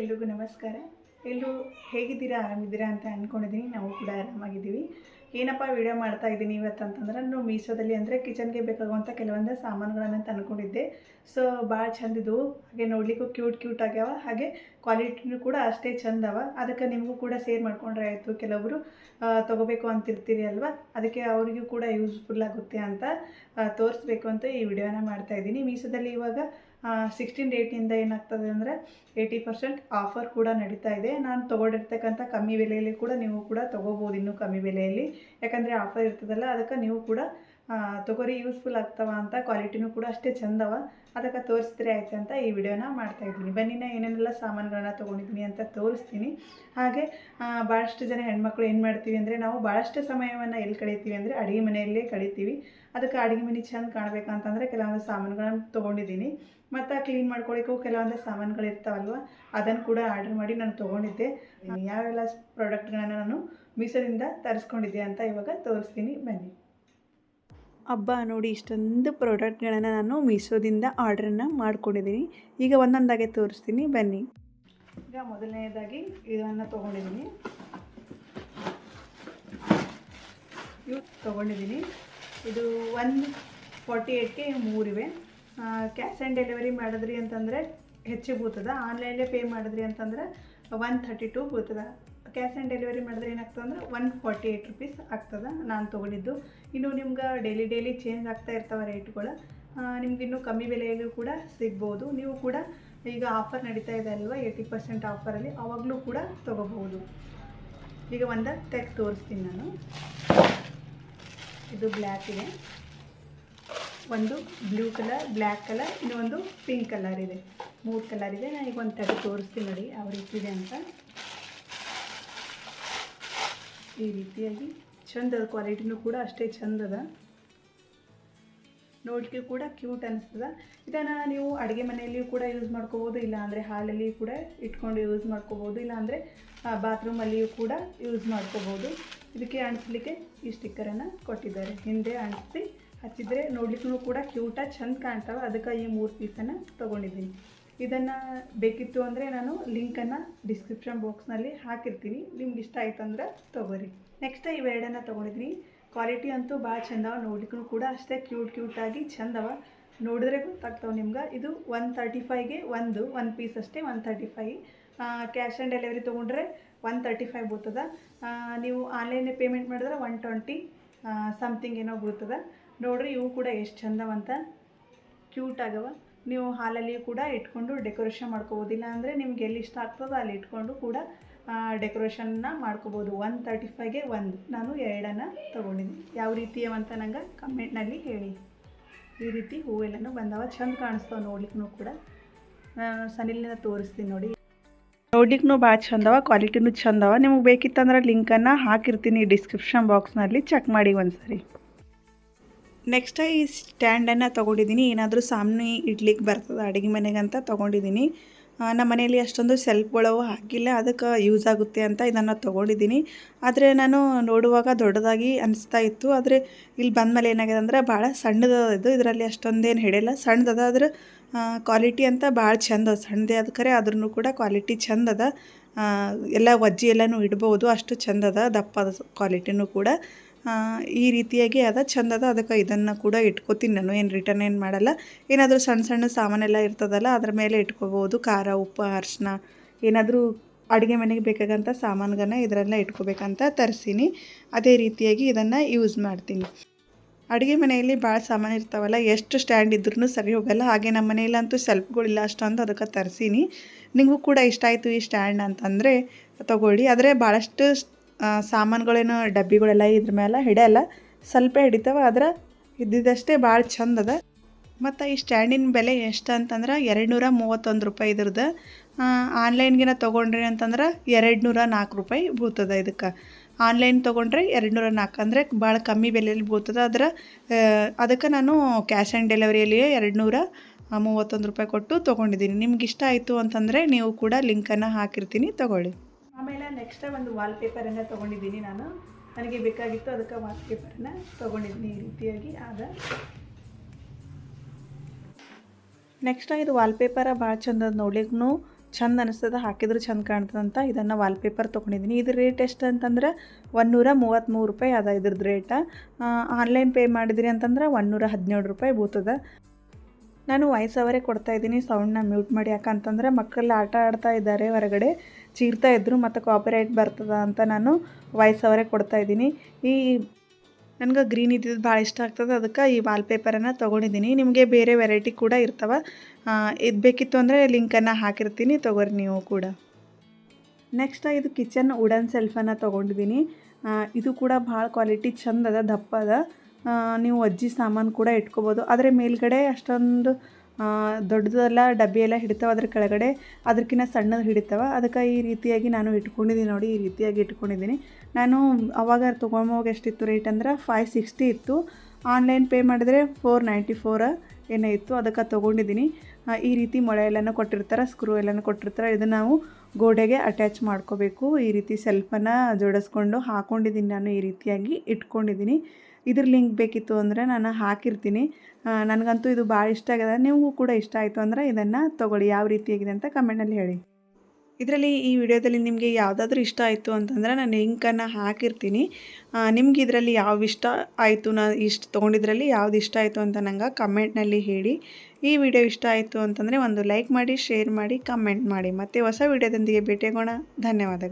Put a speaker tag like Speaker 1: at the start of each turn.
Speaker 1: ಎಲ್ರಿಗೂ ನಮಸ್ಕಾರ. ಎಲ್ಲರೂ ಹೇಗಿದ್ದೀರಾ, ಆರಾಮಿದ್ದೀರಾ ಅಂತ ಅಂದ್ಕೊಂಡಿದ್ದೀನಿ ನಾವು ಕೂಡ ಆರಾಮಾಗಿದ್ದೀವಿ. ಏನಪ್ಪ ವಿಡಿಯೋ ಮಾಡ್ತಾ ಇದ್ದೀನಿ ಇವತ್ತು ಅಂತಂದ್ರೆ, ನಾನು ಮೀಶೋದಲ್ಲಿ ಅಂದರೆ ಕಿಚನ್ಗೆ ಬೇಕಾಗುವಂಥ ಕೆಲವೊಂದು ಸಾಮಾನುಗಳನ್ನು ತಂದ್ಕೊಂಡಿದ್ದೆ. ಸೊ ಭಾಳ ಚಂದ ಇದ್ದವು ಹಾಗೆ ನೋಡಲಿಕ್ಕೂ ಕ್ಯೂಟ್ ಕ್ಯೂಟ್ ಆಗ್ಯಾವ. ಹಾಗೆ ಕ್ವಾಲಿಟಿನೂ ಕೂಡ ಅಷ್ಟೇ ಚಂದವ ಅದಕ್ಕೆ ನಿಮಗೂ ಕೂಡ ಸೇರ್ ಮಾಡ್ಕೊಂಡ್ರೆ ಆಯಿತು. ಕೆಲವೊಬ್ಬರು ತೊಗೋಬೇಕು ಅಂತಿರ್ತೀರಿ ಅಲ್ವಾ? ಅದಕ್ಕೆ ಅವರಿಗೂ ಕೂಡ ಯೂಸ್ಫುಲ್ ಆಗುತ್ತೆ ಅಂತ ತೋರಿಸ್ಬೇಕು ಅಂತ ಈ ವಿಡಿಯೋನ ಮಾಡ್ತಾ ಇದ್ದೀನಿ. ಮೀಸೋದಲ್ಲಿ ಇವಾಗ ಸಿಕ್ಸ್ಟೀನ್ ಡೇಟಿಂದ ಏನಾಗ್ತದೆ ಅಂದರೆ ಏಯ್ಟಿ ಪರ್ಸೆಂಟ್ ಆಫರ್ ಕೂಡ ನಡೀತಾ ಇದೆ. ನಾನು ತೊಗೊಂಡಿರ್ತಕ್ಕಂಥ ಕಮ್ಮಿ ಬೆಲೆಯಲ್ಲಿ ಕೂಡ ನೀವು ಕೂಡ ತೊಗೋಬೋದು, ಇನ್ನೂ ಕಮ್ಮಿ ಬೆಲೆಯಲ್ಲಿ. ಯಾಕಂದರೆ ಆಫರ್ ಇರ್ತದಲ್ಲ, ಅದಕ್ಕೆ ನೀವು ಕೂಡ ತಗೋರಿ ಯೂಸ್ಫುಲ್ ಆಗ್ತವ ಅಂತ ಕ್ವಾಲಿಟಿನೂ ಕೂಡ ಅಷ್ಟೇ ಚಂದವ. ಅದಕ್ಕೆ ತೋರಿಸಿದ್ರೆ ಆಯ್ತು ಅಂತ ಈ ವಿಡಿಯೋನ ಮಾಡ್ತಾ ಇದ್ದೀನಿ. ಬನ್ನಿ, ನಾ ಏನೇನೆಲ್ಲ ಸಾಮಾನುಗಳನ್ನ ತೊಗೊಂಡಿದ್ದೀನಿ ಅಂತ ತೋರಿಸ್ತೀನಿ. ಹಾಗೆ ಭಾಳಷ್ಟು ಜನ ಹೆಣ್ಮಕ್ಳು ಏನು ಮಾಡ್ತೀವಿ ಅಂದರೆ ನಾವು ಭಾಳಷ್ಟು ಸಮಯವನ್ನು ಎಲ್ಲಿ ಕಳೀತೀವಿ ಅಂದರೆ ಅಡುಗೆ ಮನೆಯಲ್ಲೇ ಕಳೀತೀವಿ. ಅದಕ್ಕೆ ಅಡುಗೆ ಮನೆ ಚೆಂದ ಕಾಣಬೇಕಂತಂದರೆ ಕೆಲವೊಂದು ಸಾಮಾನುಗಳನ್ನು ತೊಗೊಂಡಿದ್ದೀನಿ. ಮತ್ತು ಕ್ಲೀನ್ ಮಾಡ್ಕೊಳ್ಳಿಕ್ಕೂ ಕೆಲವೊಂದು ಸಾಮಾನುಗಳು ಇರ್ತಾವಲ್ವ ಅದನ್ನು ಕೂಡ ಆರ್ಡರ್ ಮಾಡಿ ನಾನು ತೊಗೊಂಡಿದ್ದೆ. ಯಾವೆಲ್ಲ ಪ್ರಾಡಕ್ಟ್ಗಳನ್ನು ನಾನು ಮೀಸೋದಿಂದ ತರಿಸ್ಕೊಂಡಿದ್ದೆ ಅಂತ ಇವಾಗ ತೋರಿಸ್ತೀನಿ. ಬನ್ನಿ. ಹಬ್ಬ ನೋಡಿ ಇಷ್ಟೊಂದು ಪ್ರಾಡಕ್ಟ್ಗಳನ್ನು ನಾನು ಮೀಶೋದಿಂದ ಆರ್ಡ್ರನ್ನ ಮಾಡ್ಕೊಂಡಿದ್ದೀನಿ. ಈಗ ಒಂದೊಂದಾಗೆ ತೋರಿಸ್ತೀನಿ. ಬನ್ನಿ. ಈಗ ಮೊದಲನೇದಾಗಿ ಇದನ್ನು ತೊಗೊಂಡಿದ್ದೀನಿ. ಇವು ತೊಗೊಂಡಿದ್ದೀನಿ. ಇದು ಒನ್ ಫಾರ್ಟಿ ಏಯ್ಟ್ಗೆ ಮೂರಿವೆ ಕ್ಯಾಶ್ ಆ್ಯಂಡ್ ಡೆಲಿವರಿ ಮಾಡಿದ್ರಿ ಅಂತಂದರೆ ಹೆಚ್ಚಿಗೆ ಬೂತದ ಆನ್ಲೈನಲ್ಲೇ ಪೇ ಮಾಡಿದ್ರಿ ಅಂತಂದ್ರೆ ಒನ್ ಥರ್ಟಿ ಟು ಬೀಳ್ತದ. ಕ್ಯಾಶ್ ಆ್ಯಂಡ್ ಡೆಲಿವರಿ ಮಾಡಿದ್ರೆ ಏನಾಗ್ತದೆ ಅಂದ್ರೆ ಒನ್ ಫಾರ್ಟಿ ಏಯ್ಟ್ ರುಪೀಸ್ ಆಗ್ತದೆ ನಾನು ತೊಗೊಂಡಿದ್ದು. ಇನ್ನು ನಿಮ್ಗೆ ಡೈಲಿ ಡೈಲಿ ಚೇಂಜ್ ಆಗ್ತಾ ಇರ್ತಾವೆ ರೇಟ್ಗಳು. ನಿಮ್ಗೆ ಇನ್ನೂ ಕಮ್ಮಿ ಬೆಲೆಯಲ್ಲೂ ಕೂಡ ಸಿಗ್ಬೋದು. ನೀವು ಕೂಡ ಈಗ ಆಫರ್ ನಡೀತಾ ಇದೆ ಅಲ್ವಾ, ಏಯ್ಟಿ ಪರ್ಸೆಂಟ್ ಆಫರಲ್ಲಿ ಆವಾಗಲೂ ಕೂಡ ತೊಗೋಬಹುದು. ಈಗ ಒಂದು ತೆಗ್ ತೋರಿಸ್ತೀನಿ ನಾನು. ಇದು ಬ್ಲ್ಯಾಕ್ ಇದೆ. ಒಂದು ಬ್ಲೂ ಕಲರ್, ಬ್ಲ್ಯಾಕ್ ಕಲರ್, ಇನ್ನೊಂದು ಪಿಂಕ್ ಕಲರ್ ಇದೆ. ಮೂರು ಕಲರ್ ಇದೆ. ನಾನು ಈಗ ಒಂದು ತೆಗೆದು ತೋರಿಸ್ತೀನಿ ನೋಡಿ, ಯಾವ ರೀತಿ ಇದೆ ಅಂತ. ಈ ರೀತಿಯಾಗಿ ಚಂದ ಕ್ವಾಲಿಟಿನೂ ಕೂಡ ಅಷ್ಟೇ ಚಂದದ. ನೋಡಲಿಕ್ಕೆ ಕೂಡ ಕ್ಯೂಟ್ ಅನಿಸ್ತದ. ಇದನ್ನು ನೀವು ಅಡುಗೆ ಮನೆಯಲ್ಲಿಯೂ ಕೂಡ ಯೂಸ್ ಮಾಡ್ಕೋಬೋದು ಇಲ್ಲಾಂದರೆ ಹಾಲಲ್ಲಿ ಕೂಡ ಇಟ್ಕೊಂಡು ಯೂಸ್ ಮಾಡ್ಕೋಬೋದು ಇಲ್ಲಾಂದರೆ ಬಾತ್ರೂಮಲ್ಲಿಯೂ ಕೂಡ ಯೂಸ್ ಮಾಡ್ಕೋಬೋದು. ಇದಕ್ಕೆ ಅಂಟಿಸ್ಲಿಕ್ಕೆ ಈ ಸ್ಟಿಕ್ಕರನ್ನು ಕೊಟ್ಟಿದ್ದಾರೆ. ಹಿಂದೆ ಅಂಟಿಸಿ ಹಚ್ಚಿದರೆ ನೋಡ್ಲಿಕ್ಕೂ ಕೂಡ ಕ್ಯೂಟಾಗಿ ಚಂದ ಕಾಣ್ತಾವೆ. ಅದಕ್ಕೆ ಈ ಮೂರು ಪೀಸನ್ನು ತೊಗೊಂಡಿದ್ದೀನಿ. ಇದನ್ನು ಬೇಕಿತ್ತು ಅಂದರೆ ನಾನು ಲಿಂಕನ್ನು ಡಿಸ್ಕ್ರಿಪ್ಷನ್ ಬಾಕ್ಸ್ನಲ್ಲಿ ಹಾಕಿರ್ತೀನಿ. ನಿಮ್ಗೆ ಇಷ್ಟ ಆಯ್ತು ಅಂದ್ರೆ ತೊಗೋರಿ ನೆಕ್ಸ್ಟ್ ಇವೆರಡನ್ನ ತೊಗೊಂಡಿದ್ದೀನಿ. ಕ್ವಾಲಿಟಿ ಅಂತೂ ಭಾಳ ಚಂದವ ನೋಡ್ಲಿಕ್ಕೂ ಕೂಡ ಅಷ್ಟೇ ಕ್ಯೂಟ್ ಕ್ಯೂಟಾಗಿ ಚಂದವ ನೋಡಿದ್ರೆ ಗೊತ್ತಾಗ್ತಾವೆ ನಿಮ್ಗೆ. ಇದು ಒನ್ ತರ್ಟಿ ಫೈವ್ಗೆ ಒಂದು ಒನ್ ಪೀಸ್ ಅಷ್ಟೇ one thirty five cash on delivery ತೊಗೊಂಡ್ರೆ ಒನ್ ತರ್ಟಿ ಫೈವ್ ಬೀಳ್ತದ ನೀವು ಆನ್ಲೈನ್ ಪೇಮೆಂಟ್ ಮಾಡಿದ್ರೆ ಒನ್ ಟ್ವೆಂಟಿ ಸಮಥಿಂಗ್ ಏನೋ ಬರ್ತದ ನೋಡ್ರಿ ಇವು ಕೂಡ ಎಷ್ಟು ಚಂದವಂತ. ಕ್ಯೂಟ್ ಆಗವ. ನೀವು ಹಾಲಲ್ಲಿ ಕೂಡ ಇಟ್ಕೊಂಡು ಡೆಕೋರೇಷನ್ ಮಾಡ್ಕೋಬೋದು ಇಲ್ಲ ಅಂದರೆ ನಿಮ್ಗೆ ಎಲ್ಲಿ ಇಷ್ಟ ಆಗ್ತದೋ ಅಲ್ಲಿ ಇಟ್ಕೊಂಡು ಕೂಡ ಡೆಕೋರೇಷನ್ನ ಮಾಡ್ಕೋಬೋದು. ಒನ್ ತರ್ಟಿ ಫೈವ್ಗೆ ಒಂದು. ನಾನು ಎರಡನ್ನು ತೊಗೊಂಡಿದ್ದೀನಿ. ಯಾವ ರೀತಿ ಅಂತ ನಂಗೆ ಕಮೆಂಟ್ನಲ್ಲಿ ಹೇಳಿ. ಈ ರೀತಿ ಹೂವೆಲ್ಲನೂ ಬಂದವ. ಚಂದ ಕಾಣಿಸ್ತಾವ ನೋಡ್ಲಿಕ್ಕೂ ಕೂಡ. ನಾನು ತೋರಿಸ್ತೀನಿ ನೋಡಿ. ನೋಡ್ಲಿಕ್ಕೂ ಭಾಳ ಚಂದವ ಕ್ವಾಲಿಟಿನೂ ಚಂದವ. ನಿಮಗೆ ಬೇಕಿತ್ತಂದ್ರೆ ಲಿಂಕನ್ನು ಹಾಕಿರ್ತೀನಿ ಡಿಸ್ಕ್ರಿಪ್ಷನ್ ಬಾಕ್ಸ್ನಲ್ಲಿ ಚೆಕ್ ಮಾಡಿ ಒಂದ್ಸರಿ. ನೆಕ್ಸ್ಟ್ ಈ ಸ್ಟ್ಯಾಂಡನ್ನು ತೊಗೊಂಡಿದ್ದೀನಿ. ಏನಾದರೂ ಸಾಮ್ನಿ ಇಡ್ಲಿಕ್ಕೆ ಬರ್ತದೆ, ಅಡುಗೆ ಅಂತ ತೊಗೊಂಡಿದ್ದೀನಿ. ನಮ್ಮ ಮನೆಯಲ್ಲಿ ಅಷ್ಟೊಂದು ಸೆಲ್ಫ್ಗಳು ಹಾಕಿಲ್ಲ, ಅದಕ್ಕೆ ಯೂಸ್ ಆಗುತ್ತೆ ಅಂತ ಇದನ್ನು ತೊಗೊಂಡಿದ್ದೀನಿ. ಆದರೆ ನಾನು ನೋಡುವಾಗ ದೊಡ್ಡದಾಗಿ ಅನಿಸ್ತಾ ಇತ್ತು. ಆದರೆ ಇಲ್ಲಿ ಬಂದಮೇಲೆ ಏನಾಗಿದೆ ಅಂದರೆ ಭಾಳ ಸಣ್ಣದ ಇದು, ಇದರಲ್ಲಿ ಅಷ್ಟೊಂದೇನು ಹಿಡಿಯಲ್ಲ. ಸಣ್ಣದದ ಆದ್ರೆ ಕ್ವಾಲಿಟಿ ಅಂತ ಭಾಳ ಚಂದ. ಸಣ್ಣದೇ ಆದ ಖರೆ ಅದ್ರೂ ಕೂಡ ಕ್ವಾಲಿಟಿ ಚಂದದ. ಎಲ್ಲ ವಜ್ಜಿ ಎಲ್ಲನೂ ಇಡ್ಬೋದು, ಅಷ್ಟು ಚಂದದ, ದಪ್ಪದ ಕ್ವಾಲಿಟಿನೂ ಕೂಡ. ಈ ರೀತಿಯಾಗಿ ಅದ ಚಂದದ ಅದಕ್ಕೆ ಇದನ್ನು ಕೂಡ ಇಟ್ಕೋತೀನಿ ನಾನು. ಏನು ರಿಟರ್ನ್ ಏನು ಮಾಡಲ್ಲ. ಏನಾದರೂ ಸಣ್ಣ ಸಣ್ಣ ಸಾಮಾನೆಲ್ಲ ಇರ್ತದಲ್ಲ, ಅದ್ರ ಮೇಲೆ ಇಟ್ಕೋಬೋದು. ಖಾರ, ಉಪ್ಪು ಅರಿಶಿನ ಏನಾದರೂ ಅಡುಗೆ ಮನೆಗೆ ಬೇಕಾಗಂಥ ಸಾಮಾನುಗಳನ್ನ ಇದರಲ್ಲ ಇಟ್ಕೋಬೇಕಂತ ತರಿಸೀನಿ. ಅದೇ ರೀತಿಯಾಗಿ ಇದನ್ನು ಯೂಸ್ ಮಾಡ್ತೀನಿ. ಅಡುಗೆ ಮನೆಯಲ್ಲಿ ಭಾಳ ಸಾಮಾನು ಇರ್ತಾವಲ್ಲ, ಎಷ್ಟು ಸ್ಟ್ಯಾಂಡ್ ಇದ್ರೂ ಸರಿ ಹೋಗಲ್ಲ. ಹಾಗೆ ನಮ್ಮ ಮನೆಯಲ್ಲಂತೂ ಸೆಲ್ಫ್ಗಳಿಲ್ಲ ಅಷ್ಟೊಂದು ಅದಕ್ಕೆ ತರಿಸೀನಿ. ನಿಮಗೂ ಕೂಡ ಇಷ್ಟ ಆಯಿತು ಈ ಸ್ಟ್ಯಾಂಡ್ ಅಂತಂದರೆ ತಗೊಳ್ಳಿ. ಆದರೆ ಭಾಳಷ್ಟು ಸಾಮಾನುಗಳೇನು, ಡಬ್ಬಿಗಳೆಲ್ಲ ಇದ್ರ ಮೇಲೆ ಹಿಡಿಯಲ್ಲ ಸ್ವಲ್ಪ ಹಿಡಿತಾವ, ಆದ್ರೆ ಇದ್ದಿದ್ದಷ್ಟೇ ಭಾಳ ಚಂದದ ಮತ್ತು ಈ ಸ್ಟ್ಯಾಂಡಿನ ಬೆಲೆ ಎಷ್ಟು ಅಂತಂದ್ರೆ ಎರಡು ನೂರ ಮೂವತ್ತೊಂದು ರೂಪಾಯಿ ಇದ್ರದ್ದು. ಆನ್ಲೈನ್ಗಿನ ತೊಗೊಂಡ್ರಿ ಅಂತಂದ್ರೆ ಎರಡು ನೂರ ನಾಲ್ಕು ರೂಪಾಯಿ ಬೂತದ ಇದಕ್ಕೆ. ಆನ್ಲೈನ್ ತೊಗೊಂಡ್ರೆ ಎರಡು ನೂರ ನಾಲ್ಕು ಅಂದರೆ ಭಾಳ ಕಮ್ಮಿ ಬೆಲೆಯಲ್ಲಿ ಬೂತದ. ಅದರ ಅದಕ್ಕೆ ನಾನು ಕ್ಯಾಶ್ ಆ್ಯಂಡ್ ಡೆಲಿವರಿಯಲ್ಲಿಯೇ ಎರಡು ನೂರ ಮೂವತ್ತೊಂದು ರೂಪಾಯಿ ಕೊಟ್ಟು ತೊಗೊಂಡಿದ್ದೀನಿ ನಿಮ್ಗೆ ಇಷ್ಟ ಆಯಿತು ಅಂತಂದರೆ ನೀವು ಕೂಡ ಲಿಂಕನ್ನು ಹಾಕಿರ್ತೀನಿ, ತೊಗೊಳ್ಳಿ. ಆಮೇಲೆ ನೆಕ್ಸ್ಟ್ ಒಂದು ವಾಲ್ ಪೇಪರನ್ನು ತೊಗೊಂಡಿದ್ದೀನಿ ನಾನು. ನನಗೆ ಬೇಕಾಗಿತ್ತು ಅದಕ್ಕೆ ವಾಲ್ ಪೇಪರನ್ನು ತೊಗೊಂಡಿದ್ದೀನಿ ಈ ರೀತಿಯಾಗಿ ಆದ. ನೆಕ್ಸ್ಟ್ ಇದು ವಾಲ್ಪೇಪರ ಭಾಳ ಚಂದ ನೋಡ್ಲಿಕ್ಕೂ ಚಂದ ಅನಿಸ್ತದ, ಹಾಕಿದ್ರೆ ಚಂದ ಕಾಣ್ತದಂತ ಇದನ್ನು ವಾಲ್ಪೇಪರ್ ತೊಗೊಂಡಿದ್ದೀನಿ. ಇದ್ರ ರೇಟ್ ಎಷ್ಟು ಅಂತಂದ್ರೆ ಒನ್ನೂರ ಮೂವತ್ತ್ಮೂರು ರೂಪಾಯಿ ಅದ ಇದ್ರದ್ದು ರೇಟ ಆನ್ಲೈನ್ ಪೇ ಮಾಡಿದ್ರಿ ಅಂತಂದ್ರೆ ಒನ್ನೂರ ಹದಿನೇಳು ರೂಪಾಯಿ ಬೀಳ್ತದ ನಾನು ವಾಯ್ಸ್ ಅವರೇ ಕೊಡ್ತಾ ಇದ್ದೀನಿ ಸೌಂಡ್ನ ಮ್ಯೂಟ್ ಮಾಡಿ. ಯಾಕಂತಂದ್ರೆ ಮಕ್ಕಳೆಲ್ಲ ಆಟ ಆಡ್ತಾ ಇದ್ದಾರೆ ಹೊರಗಡೆ. ಚೀರ್ತಾ ಇದ್ದರು ಮತ್ತು ಕಾಪಿರೈಟ್ ಬರ್ತದ ಅಂತ ನಾನು ವಾಯ್ಸ್ ಅವರೇ ಕೊಡ್ತಾ ಇದ್ದೀನಿ. ಈ ನನಗೆ ಗ್ರೀನ್ ಇದ್ದಿದ್ದು ಭಾಳ ಇಷ್ಟ ಆಗ್ತದೆ. ಅದಕ್ಕೆ ಈ ವಾಲ್ಪೇಪರನ್ನು ತೊಗೊಂಡಿದ್ದೀನಿ. ನಿಮಗೆ ಬೇರೆ ವೆರೈಟಿ ಕೂಡ ಇರ್ತವೆ. ಇದು ಬೇಕಿತ್ತು ಅಂದರೆ ಲಿಂಕನ್ನು ಹಾಕಿರ್ತೀನಿ. ತೊಗೊರಿ ನೀವು ಕೂಡ. ನೆಕ್ಸ್ಟ್ ಇದು ಕಿಚನ್ ವುಡನ್ ಸೆಲ್ಫನ್ನು ತೊಗೊಂಡಿದ್ದೀನಿ. ಇದು ಕೂಡ ಭಾಳ ಕ್ವಾಲಿಟಿ ಚಂದದ, ದಪ್ಪದ. ನೀವು ಅಜ್ಜಿ ಸಾಮಾನು ಕೂಡ ಇಟ್ಕೋಬೋದು. ಆದರೆ ಮೇಲ್ಗಡೆ ಅಷ್ಟೊಂದು ದೊಡ್ಡದೆಲ್ಲ ಡಬ್ಬಿ ಎಲ್ಲ ಹಿಡಿತಾವೆ, ಅದ್ರ ಕೆಳಗಡೆ ಅದಕ್ಕಿಂತ ಸಣ್ಣದು ಹಿಡಿತಾವೆ. ಅದಕ್ಕೆ ಈ ರೀತಿಯಾಗಿ ನಾನು ಇಟ್ಕೊಂಡಿದ್ದೀನಿ ನೋಡಿ, ಈ ರೀತಿಯಾಗಿ ಇಟ್ಕೊಂಡಿದ್ದೀನಿ ನಾನು ಅವಾಗ ತೊಗೊಂಬೋವಾಗ ಎಷ್ಟಿತ್ತು ರೇಟ್ ಅಂದ್ರೆ ಫೈವ್ ಸಿಕ್ಸ್ಟಿ ಇತ್ತು. ಆನ್ಲೈನ್ ಪೇ ಮಾಡಿದರೆ ಫೋರ್ ನೈಂಟಿ ಫೋರ್ ಏನೋ ಇತ್ತು, ಅದಕ್ಕೆ ತೊಗೊಂಡಿದ್ದೀನಿ ಈ ರೀತಿ ಮೊಳೆ ಎಲ್ಲನೂ ಕೊಟ್ಟಿರ್ತಾರೆ ಸ್ಕ್ರೂ ಎಲ್ಲನೂ ಕೊಟ್ಟಿರ್ತಾರೆ. ಇದನ್ನು ನಾವು ಗೋಡೆಗೆ ಅಟ್ಯಾಚ್ ಮಾಡ್ಕೋಬೇಕು. ಈ ರೀತಿ ಸೆಲ್ಫನ್ನು ಜೋಡಿಸ್ಕೊಂಡು ಹಾಕೊಂಡಿದ್ದೀನಿ ನಾನು ಈ ರೀತಿಯಾಗಿ ಇಟ್ಕೊಂಡಿದ್ದೀನಿ ಇದ್ರ ಲಿಂಕ್ ಬೇಕಿತ್ತು ಅಂದರೆ ನಾನು ಹಾಕಿರ್ತೀನಿ. ನನಗಂತೂ ಇದು ಭಾಳ ಇಷ್ಟ ಆಗಿದೆ ನಿಮಗೂ ಕೂಡ ಇಷ್ಟ ಆಯಿತು ಅಂದರೆ ಇದನ್ನು ತೊಗೊಳ್ಳಿ. ಯಾವ ರೀತಿಯಾಗಿದೆ ಅಂತ ಕಮೆಂಟಲ್ಲಿ ಹೇಳಿ. ಇದರಲ್ಲಿ ಈ ವಿಡಿಯೋದಲ್ಲಿ ನಿಮಗೆ ಯಾವುದಾದ್ರೂ ಇಷ್ಟ ಆಯಿತು ಅಂತಂದರೆ ನಾನು ಲಿಂಕನ್ನು ಹಾಕಿರ್ತೀನಿ. ನಿಮ್ಗೆ ಇದರಲ್ಲಿ ಯಾವ ಇಷ್ಟ ಆಯಿತು ನಾ, ಇಷ್ಟು ತೊಗೊಂಡಿದ್ರಲ್ಲಿ ಯಾವ್ದು ಇಷ್ಟ ಆಯಿತು ಅಂತ ನಂಗೆ ಕಮೆಂಟ್ನಲ್ಲಿ ಹೇಳಿ. ಈ ವಿಡಿಯೋ ಇಷ್ಟ ಆಯಿತು ಅಂತಂದರೆ ಒಂದು ಲೈಕ್ ಮಾಡಿ ಶೇರ್ ಮಾಡಿ ಕಮೆಂಟ್ ಮಾಡಿ. ಮತ್ತು ಹೊಸ ವಿಡಿಯೋದೊಂದಿಗೆ ಭೇಟಿಯಾಗೋಣ. ಧನ್ಯವಾದಗಳು.